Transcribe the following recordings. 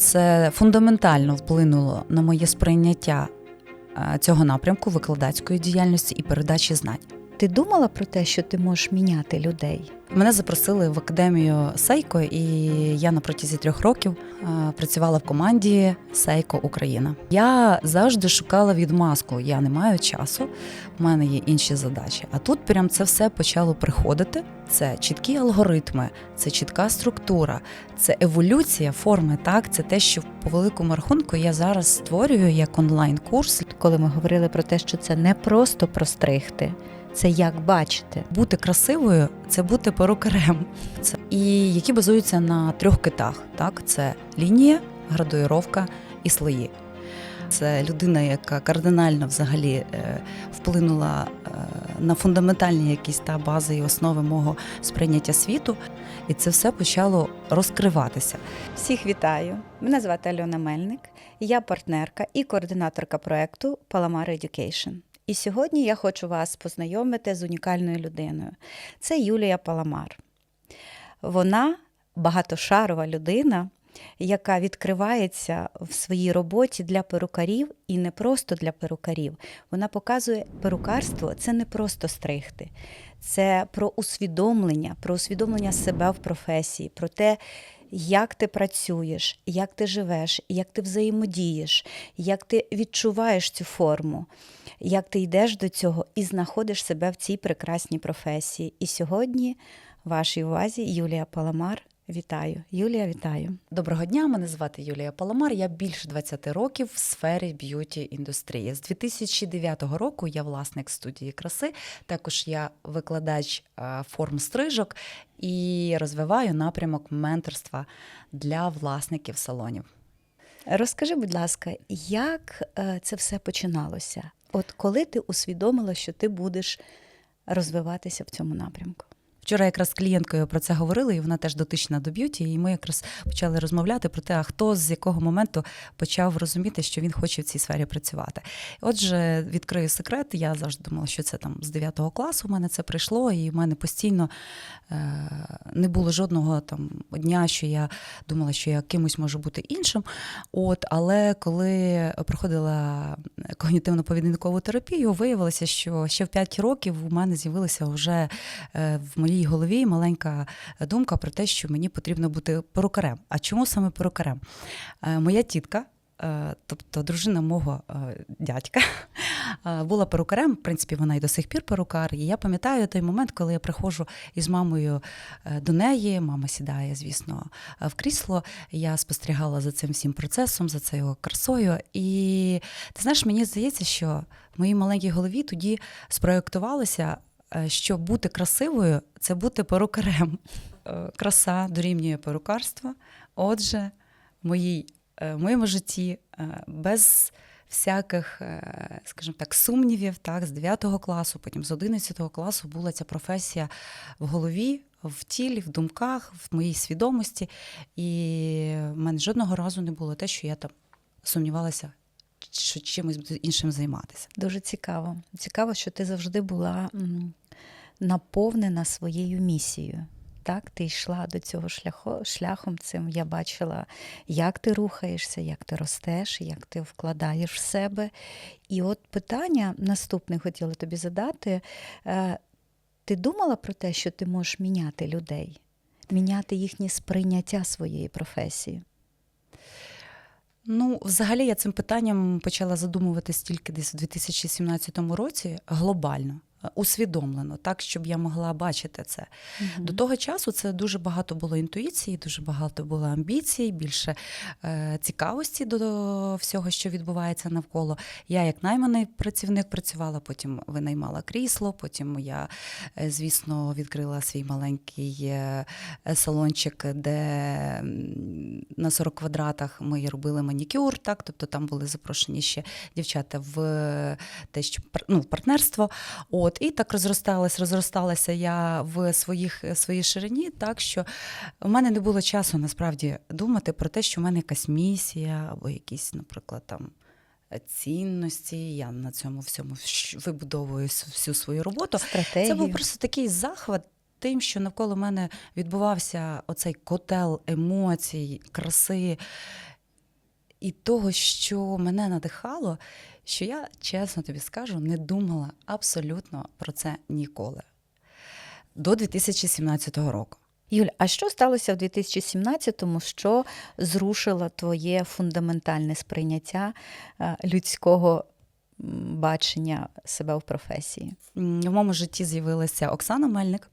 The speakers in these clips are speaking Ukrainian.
Це фундаментально вплинуло на моє сприйняття е, цього напрямку викладацької діяльності і передачі знань. Ти думала про те, що ти можеш міняти людей? Мене запросили в академію Сейко, і я на протязі трьох років е, працювала в команді Сейко Україна. Я завжди шукала відмазку. Я не маю часу, в мене є інші задачі. А тут прям це все почало приходити. Це чіткі алгоритми, це чітка структура, це еволюція форми. Так, це те, що по великому рахунку я зараз створюю як онлайн-курс. Коли ми говорили про те, що це не просто простригти, це як бачити. Бути красивою це бути перукарем. Це і які базуються на трьох китах. Так, це лінія, градуїровка і слої. Це людина, яка кардинально взагалі е, вплинула е, на фундаментальні якісь та бази і основи мого сприйняття світу, і це все почало розкриватися. Всіх вітаю! Мене звати Альона Мельник, я партнерка і координаторка проекту Palamar Education. І сьогодні я хочу вас познайомити з унікальною людиною. Це Юлія Паламар. Вона багатошарова людина, яка відкривається в своїй роботі для перукарів і не просто для перукарів. Вона показує, перукарство це не просто стригти, це про усвідомлення, про усвідомлення себе в професії, про те, як ти працюєш, як ти живеш, як ти взаємодієш, як ти відчуваєш цю форму, як ти йдеш до цього і знаходиш себе в цій прекрасній професії. І сьогодні вашій увазі Юлія Паламар. Вітаю, Юлія, вітаю. Доброго дня, мене звати Юлія Паламар. Я більше 20 років в сфері б'юті індустрії. З 2009 року я власник студії краси. Також я викладач е, форм стрижок і розвиваю напрямок менторства для власників салонів. Розкажи, будь ласка, як е, це все починалося? От коли ти усвідомила, що ти будеш розвиватися в цьому напрямку? Вчора якраз з клієнткою про це говорили, і вона теж дотична до б'юті. І ми якраз почали розмовляти про те, а хто з якого моменту почав розуміти, що він хоче в цій сфері працювати. Отже, відкрию секрет. Я завжди думала, що це там з 9 класу в мене це прийшло, і в мене постійно е, не було жодного там дня, що я думала, що я кимось можу бути іншим. От, але коли проходила когнітивно-поведінкову терапію, виявилося, що ще в 5 років у мене з'явилася вже е, в моїй голові маленька думка про те, що мені потрібно бути перукарем. А чому саме перукарем? Е, Моя тітка. е, Тобто дружина мого е, дядька е, була перукарем, в принципі, вона і до сих пір перукар. І я пам'ятаю той момент, коли я приходжу із мамою е, до неї. Мама сідає, звісно, е, в крісло. Я спостерігала за цим всім процесом, за цією красою. І ти знаєш, мені здається, що в моїй маленькій голові тоді спроєктувалося е, що бути красивою це бути перукарем. Е, Краса дорівнює перукарство. Отже, в, моїй, е, моєму житті е, без всяких, е, скажімо так, сумнівів, так, з 9 класу, потім з 11 класу була ця професія в голові, в тілі, в думках, в моїй свідомості. І в мене жодного разу не було те, що я там сумнівалася, що чимось іншим займатися. Дуже цікаво. Цікаво, що ти завжди була наповнена своєю місією. Так, ти йшла до цього шляху, шляхом цим. Я бачила, як ти рухаєшся, як ти ростеш, як ти вкладаєш в себе. І от питання наступне хотіла тобі задати. Е, Ти думала про те, що ти можеш міняти людей, міняти їхнє сприйняття своєї професії? Ну, взагалі, я цим питанням почала задумуватись тільки десь у 2017 році глобально. Е, Усвідомлено, так, щоб я могла бачити це. До того часу це дуже багато було інтуїції, дуже багато було амбіцій, більше е, цікавості до всього, що відбувається навколо. Я, як найманий працівник, працювала, потім винаймала крісло, потім я, е, звісно, відкрила свій маленький е, салончик, де на 40 квадратах ми робили манікюр, так, тобто там були запрошені ще дівчата в те, що ну, в партнерство. От, і так розросталась, розросталася я в своїх, своїй ширині, так що в мене не було часу насправді думати про те, що в мене якась місія або якісь, наприклад, там. Цінності, я на цьому всьому вибудовую всю свою роботу. Стратегію. Це був просто такий захват тим, що навколо мене відбувався оцей котел емоцій, краси. і того, що мене надихало, що я, чесно тобі скажу, не думала абсолютно про це ніколи. До 2017 року. Юль, а що сталося в 2017-му, що зрушило твоє фундаментальне сприйняття е, людського бачення себе в професії? В моєму житті з'явилася Оксана Мельник.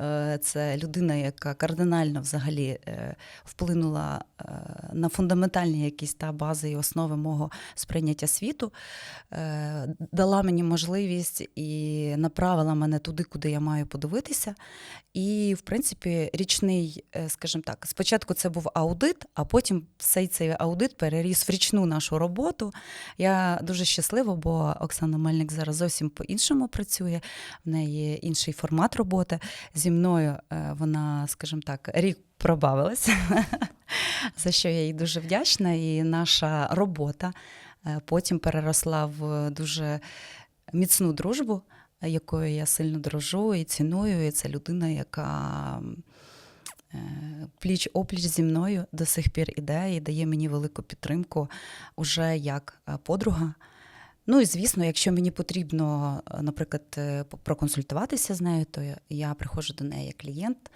Е, Це людина, яка кардинально взагалі е, вплинула е, на фундаментальні якісь та бази і основи мого сприйняття світу, дала мені можливість і направила мене туди, куди я маю подивитися. І, в принципі, річний, скажімо так, спочатку це був аудит, а потім цей цей аудит переріс в річну нашу роботу. Я дуже щаслива, бо Оксана Мельник зараз зовсім по-іншому працює. В неї інший формат роботи. Зі мною е, вона, скажімо так, рік пробавилася, за що я їй дуже вдячна. І наша робота е, потім переросла в дуже міцну дружбу, якою я сильно дорожу і ціную. І це людина, яка е, пліч опліч зі мною до сих пір іде і дає мені велику підтримку уже як подруга. Ну і звісно, якщо мені потрібно, е, наприклад, е, проконсультуватися з нею, то я- приходжу до неї як клієнт,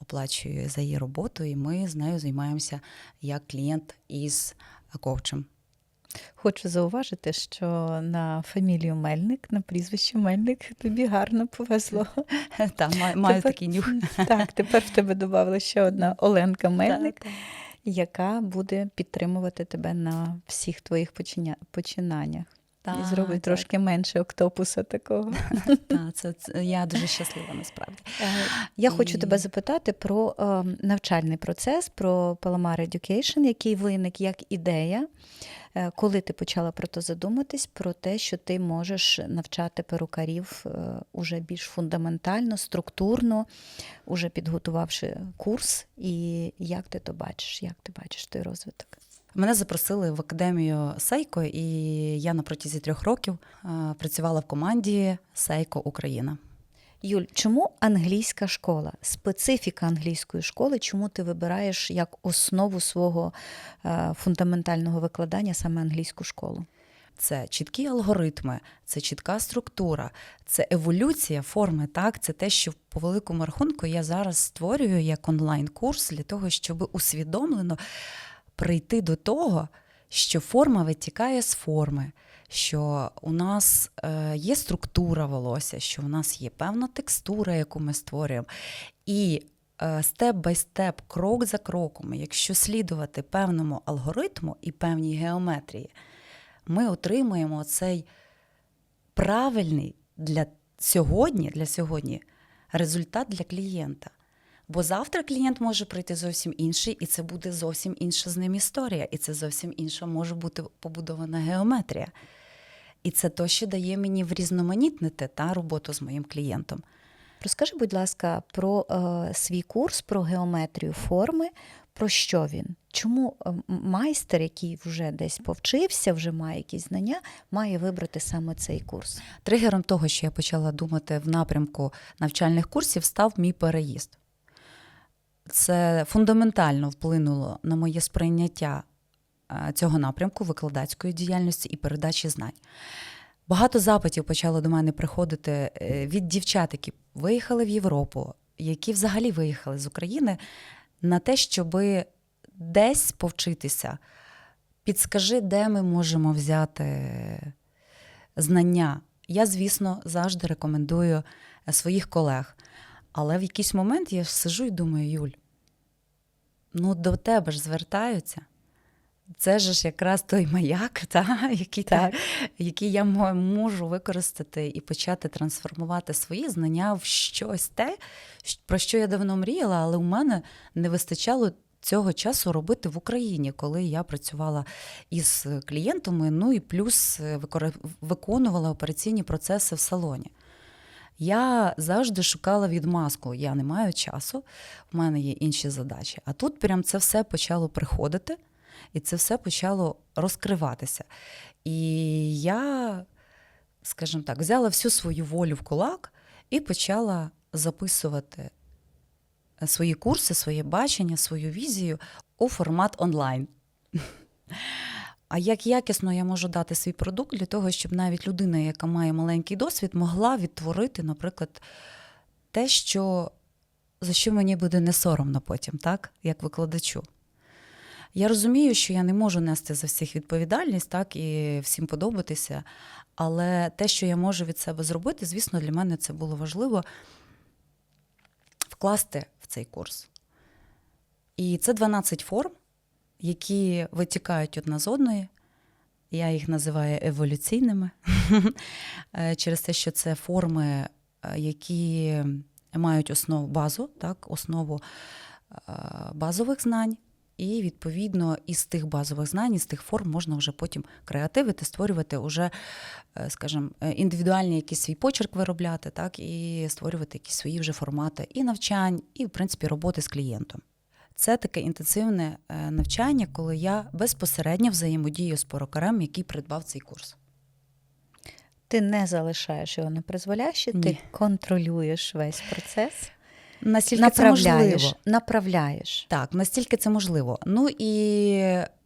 оплачую за її роботу, і ми з нею займаємося як клієнт із коучем. Хочу зауважити, що на фамілію Мельник, на прізвище Мельник тобі гарно повезло. Та, маю, маю Тепер- такий нюх. Так, тепер в тебе додавала ще одна Оленка Мельник, яка буде підтримувати тебе на всіх твоїх починя- починаннях. І Та, зробить так. трошки менше октопуса такого. Та, це, це, я дуже щаслива насправді. Е, Я хочу тебе запитати про е, навчальний процес, про Palomar Education, який виник як ідея. Е, Коли ти почала про то задуматись, про те, що ти можеш навчати перукарів е, уже більш фундаментально, структурно, уже підготувавши курс, і як ти то бачиш, як ти бачиш той розвиток? Мене запросили в академію Сейко, і я на протязі трьох років е, працювала в команді Сейко Україна. Юль, чому англійська школа? Специфіка англійської школи, чому ти вибираєш як основу свого е, фундаментального викладання саме англійську школу? Це чіткі алгоритми, це чітка структура, це еволюція форми. Так, це те, що по великому рахунку я зараз створюю як онлайн-курс для того, щоб усвідомлено прийти до того, що форма витікає з форми, що у нас е, є структура волосся, що у нас є певна текстура, яку ми створюємо. І е, степ бай степ, крок за кроком, якщо слідувати певному алгоритму і певній геометрії, ми отримуємо цей правильний для сьогодні, для сьогодні результат для клієнта. Бо завтра клієнт може прийти зовсім інший, і це буде зовсім інша з ним історія, і це зовсім інша може бути побудована геометрія. І це то, що дає мені врізноманітнити та роботу з моїм клієнтом. Розкажи, будь ласка, про е, свій курс, про геометрію форми. Про що він? Чому е, майстер, який вже десь повчився, вже має якісь знання, має вибрати саме цей курс? Тригером того, що я почала думати в напрямку навчальних курсів, став мій переїзд. Це фундаментально вплинуло на моє сприйняття е, цього напрямку викладацької діяльності і передачі знань. Багато запитів почало до мене приходити е, від дівчат, які виїхали в Європу, які взагалі виїхали з України, на те, щоб десь повчитися. Підскажи, де ми можемо взяти знання. Я, звісно, завжди рекомендую е, своїх колег. Але в якийсь момент я сижу і думаю, Юль, ну до тебе ж звертаються. Це ж якраз той маяк, та, який, Так. так. який я можу використати і почати трансформувати свої знання в щось те, про що я давно мріяла, але у мене не вистачало цього часу робити в Україні, коли я працювала із клієнтами, ну і плюс е, виконувала операційні процеси в салоні. Я завжди шукала відмазку. Я не маю часу, в мене є інші задачі. А тут прям це все почало приходити, і це все почало розкриватися. І я, скажімо так, взяла всю свою волю в кулак і почала записувати свої курси, своє бачення, свою візію у формат онлайн. А як якісно я можу дати свій продукт для того, щоб навіть людина, яка має маленький досвід, могла відтворити, наприклад, те, що за що мені буде не соромно потім, так, як викладачу. Я розумію, що я не можу нести за всіх відповідальність, так, і всім подобатися. Але те, що я можу від себе зробити, звісно, для мене це було важливо вкласти в цей курс. І це 12 форм, які витікають одна з одної. Я їх називаю еволюційними Е, через те, що це форми, е, які мають основу базу, так, основу е, базових знань. І відповідно із тих базових знань, із тих форм можна вже потім креативити, створювати уже, скажімо, індивідуальний якийсь свій почерк виробляти, так, і створювати якісь свої вже формати і навчань, і, в принципі, роботи з клієнтом. Це таке інтенсивне е, навчання, коли я безпосередньо взаємодію з порокарем, який придбав цей курс. Ти не залишаєш його на призволяще, ти контролюєш весь процес, Настільки це направляєш, можливо. направляєш. Так, настільки це можливо. Ну і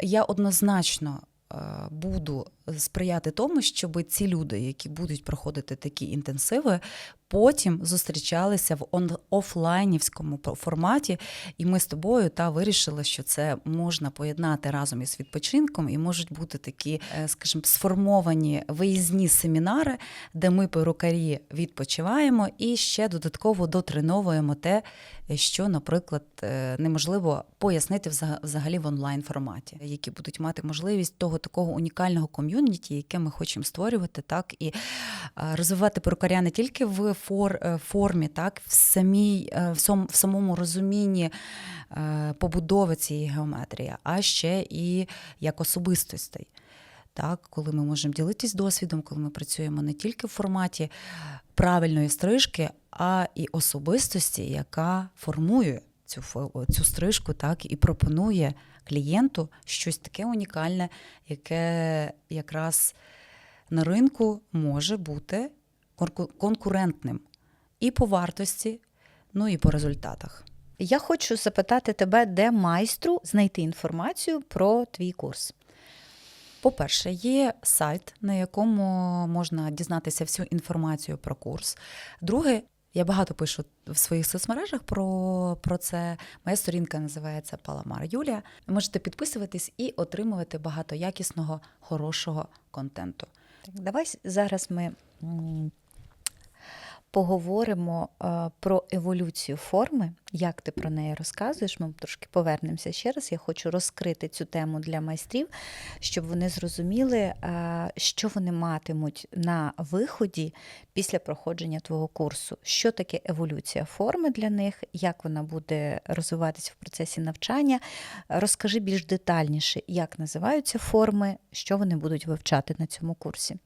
я однозначно е, буду сприяти тому, щоб ці люди, які будуть проходити такі інтенсиви, потім зустрічалися в он- офлайнівському форматі, і ми з тобою та вирішили, що це можна поєднати разом із відпочинком, і можуть бути такі, е, скажімо, сформовані виїзні семінари, де ми перукарі відпочиваємо і ще додатково дотреновуємо те, що, наприклад, е, неможливо пояснити вза- взагалі в онлайн форматі, які будуть мати можливість того такого унікального ком'юніті, яке ми хочемо створювати, так і е, розвивати перукаря не тільки в е, формі, так в самій е, в, сам, в самому розумінні побудови цієї геометрії, а ще і як особистостей. Так, коли ми можемо ділитись досвідом, коли ми працюємо не тільки в форматі правильної стрижки, а і особистості, яка формує цю, цю стрижку, так і пропонує клієнту щось таке унікальне, яке якраз на ринку може бути конкурентним і по вартості, ну і по результатах. Я хочу запитати тебе, де майстру знайти інформацію про твій курс. По-перше, є сайт, на якому можна дізнатися всю інформацію про курс. Друге, я багато пишу в своїх соцмережах про, про це. Моя сторінка називається Паламар Юлія. Можете підписуватись і отримувати багато якісного, хорошого контенту. Так, давай зараз ми поговоримо е, про еволюцію форми, як ти про неї розказуєш. Ми трошки повернемося ще раз. Я хочу розкрити цю тему для майстрів, щоб вони зрозуміли, е, що вони матимуть на виході після проходження твого курсу. Що таке еволюція форми для них, як вона буде розвиватися в процесі навчання. Розкажи більш детальніше, як називаються форми, що вони будуть вивчати на цьому курсі.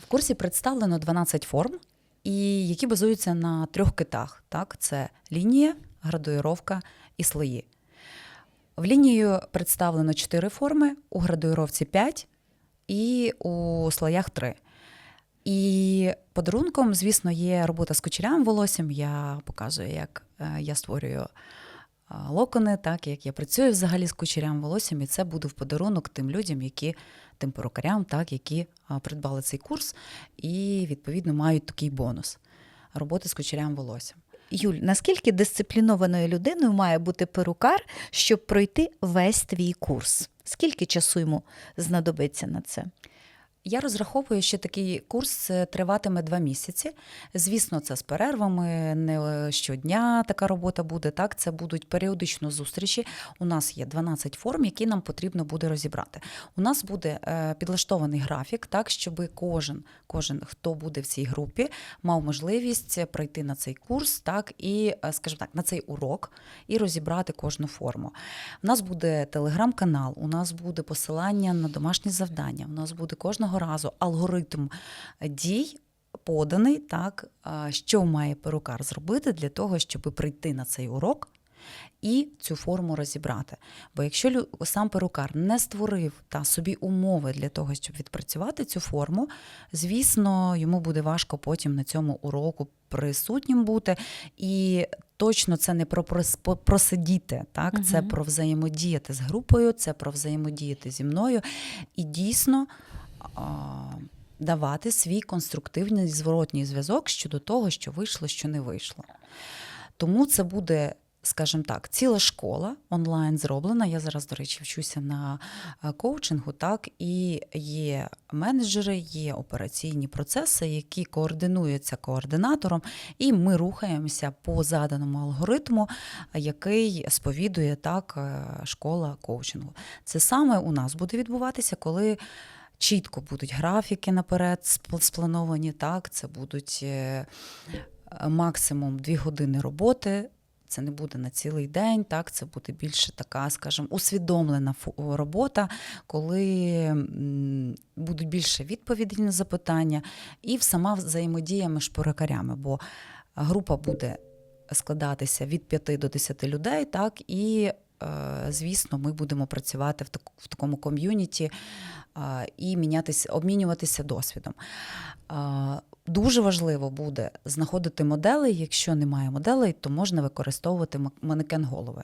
В курсі представлено 12 форм, і які базуються на трьох китах. Так? Це лінія, градуїровка і слої. В лінію представлено чотири форми, у градуїровці 5 і у слоях 3. І подарунком, звісно, є робота з кучерям волоссям. Я показую, як е, я створюю локони, так як я працюю взагалі з кучерям волоссям, і це буде в подарунок тим людям, які тим перукарям, так, які придбали цей курс і відповідно мають такий бонус роботи з кучерям волоссям. Юль, наскільки дисциплінованою людиною має бути перукар, щоб пройти весь твій курс? Скільки часу йому знадобиться на це? Я розраховую, що такий курс е, триватиме два місяці. Звісно, це з перервами, не е, щодня така робота буде. Так, це будуть періодично зустрічі. У нас є 12 форм, які нам потрібно буде розібрати. У нас буде е, підлаштований графік, так щоб кожен, кожен, хто буде в цій групі, мав можливість пройти на цей курс, так і, скажімо так, на цей урок і розібрати кожну форму. У нас буде телеграм-канал, у нас буде посилання на домашні завдання. У нас буде кожного разу алгоритм дій. Поданий так, що має перукар зробити для того, щоб прийти на цей урок і цю форму розібрати. Бо якщо сам перукар не створив та собі умови для того, щоб відпрацювати цю форму, звісно, йому буде важко потім на цьому уроку присутнім бути. І точно це не про просидіти, так? Це про взаємодіяти з групою, це про взаємодіяти зі мною. І дійсно. Давати свій конструктивний зворотній зв'язок щодо того, що вийшло, що не вийшло. Тому це буде, скажімо так, ціла школа онлайн зроблена. Я зараз, до речі, вчуся на е, коучингу, так, і є менеджери, є операційні процеси, які координуються координатором, і ми рухаємося по заданому алгоритму, який сповідує так е, школа коучингу. Це саме у нас буде відбуватися, коли. Чітко будуть графіки наперед сплановані, так, це будуть е, максимум дві години роботи. Це не буде на цілий день, так це буде більше така, скажімо, усвідомлена робота, коли будуть більше відповідей на запитання, і сама взаємодія між перукарями, бо група буде складатися від 5 до 10 людей, так і звісно, ми будемо працювати в, так, в такому ком'юніті е, і мінятися, обмінюватися досвідом. Е, Дуже важливо буде знаходити модели. Якщо немає моделей, то можна використовувати манекен голови.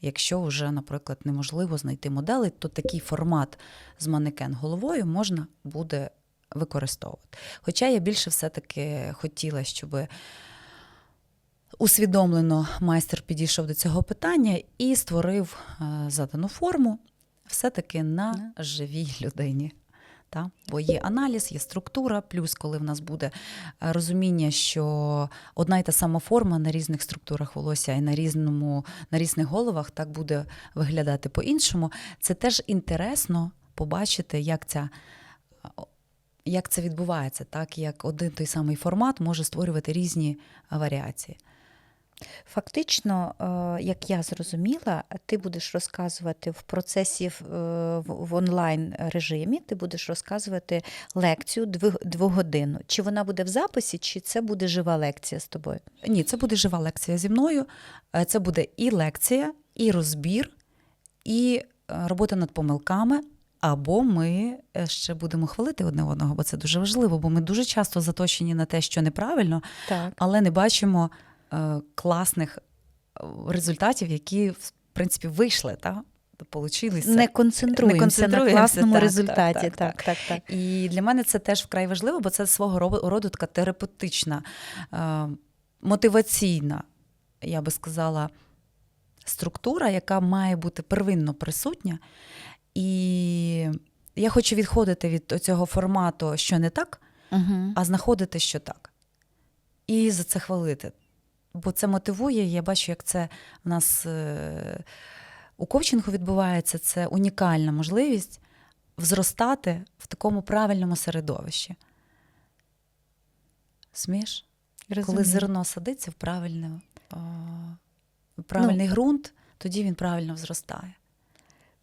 Якщо вже, наприклад, неможливо знайти моделей, то такий формат з манекен головою можна буде використовувати. Хоча я більше все-таки хотіла, щоб усвідомлено майстер підійшов до цього питання і створив е, задану форму все-таки на живій людині. Та? Бо є аналіз, є структура, плюс коли в нас буде е, розуміння, що одна й та сама форма на різних структурах волосся і на різному, на різних головах так буде виглядати по-іншому. Це теж інтересно побачити, як ця. Як це відбувається, так як один той самий формат може створювати різні варіації. Фактично, е, як я зрозуміла, ти будеш розказувати в процесі в, е, онлайн режимі, ти будеш розказувати лекцію двогодинну. Чи вона буде в записі, чи це буде жива лекція з тобою? Ні, це буде жива лекція зі мною. Е, Це буде і лекція, і розбір, і робота над помилками. Або ми ще будемо хвалити одне одного, бо це дуже важливо, бо ми дуже часто заточені на те, що неправильно, Так. але не бачимо класних е, результатів, які в принципі вийшли, та получилися. Не концентруємося, на концентруємося, класному так, результаті. так, Так, так, так, так. І для мене це теж вкрай важливо, бо це свого ро- роду така терапевтична, е, мотиваційна, я би сказала, структура, яка має бути первинно присутня. І я хочу відходити від цього формату, що не так, Угу. а знаходити, що так. І за це хвалити. Бо це мотивує. Я бачу, як це в нас е, у коучингу відбувається. Це унікальна можливість взростати в такому правильному середовищі. Смієш? Коли зерно садиться в, правильний, правильний ґрунт, тоді він правильно взростає.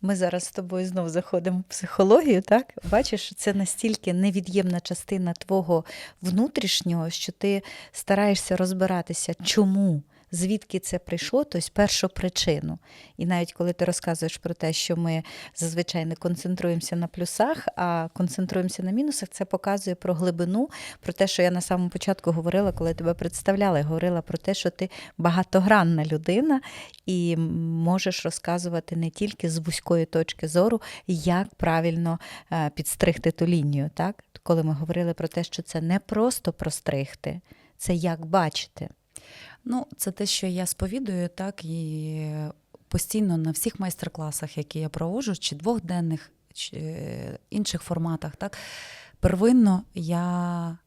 Ми зараз з тобою знов заходимо в психологію, так? Бачиш, це настільки невід'ємна частина твого внутрішнього, що ти стараєшся розбиратися, чому, звідки це прийшло, тобто першу причину. І навіть коли ти розказуєш про те, що ми зазвичай не концентруємося на плюсах, а концентруємося на мінусах, це показує про глибину, про те, що я на самому початку говорила, коли тебе представляла, я говорила про те, що ти багатогранна людина і можеш розказувати не тільки з вузької точки зору, як правильно е, підстригти ту лінію. Так? Коли ми говорили про те, що це не просто простригти, це як бачити. Ну, це те, що я сповідую, так і постійно на всіх майстер-класах, які я проводжу, чи двохденних, чи е, інших форматах, так первинно я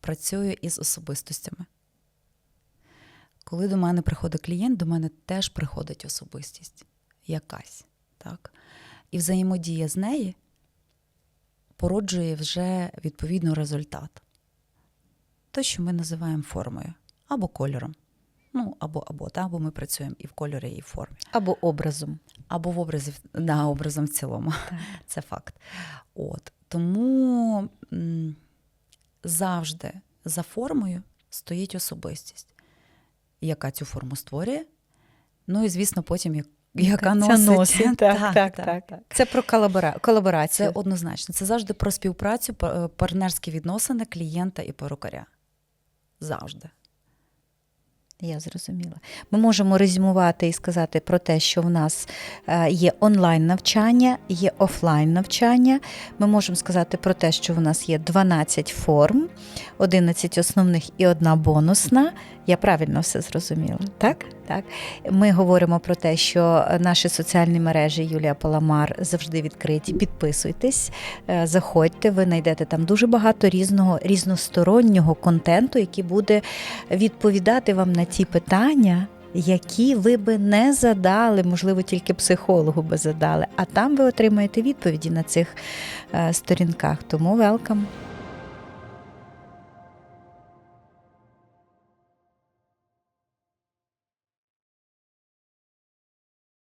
працюю із особистостями. Коли до мене приходить клієнт, до мене теж приходить особистість якась. Так? І взаємодія з нею породжує вже відповідно результат. Те, що ми називаємо формою або кольором. Ну, або, або, та, бо ми працюємо і в кольорі, і в формі. Або образом. Або в образі, да, образом в цілому. Так. Це факт. От. Тому м, завжди за формою стоїть особистість, яка цю форму створює, Ну і звісно, потім як- яка носить. носить, так, так, так. Це про колабора... Це однозначно. Це завжди про співпрацю, партнерські відносини клієнта і перукаря. Завжди. Я зрозуміла. Ми можемо резюмувати і сказати про те, що в нас е, є онлайн навчання, є офлайн навчання. Ми можемо сказати про те, що в нас є 12 форм, 11 основних і одна бонусна. Я правильно все зрозуміла, так? Так. Ми говоримо про те, що наші соціальні мережі Юлія Паламар завжди відкриті. Підписуйтесь, е, заходьте, ви знайдете там дуже багато різного різностороннього контенту, який буде відповідати вам на ті питання, які ви би не задали, можливо, тільки психологу би задали. А там ви отримаєте відповіді на цих е, сторінках. Тому велкам.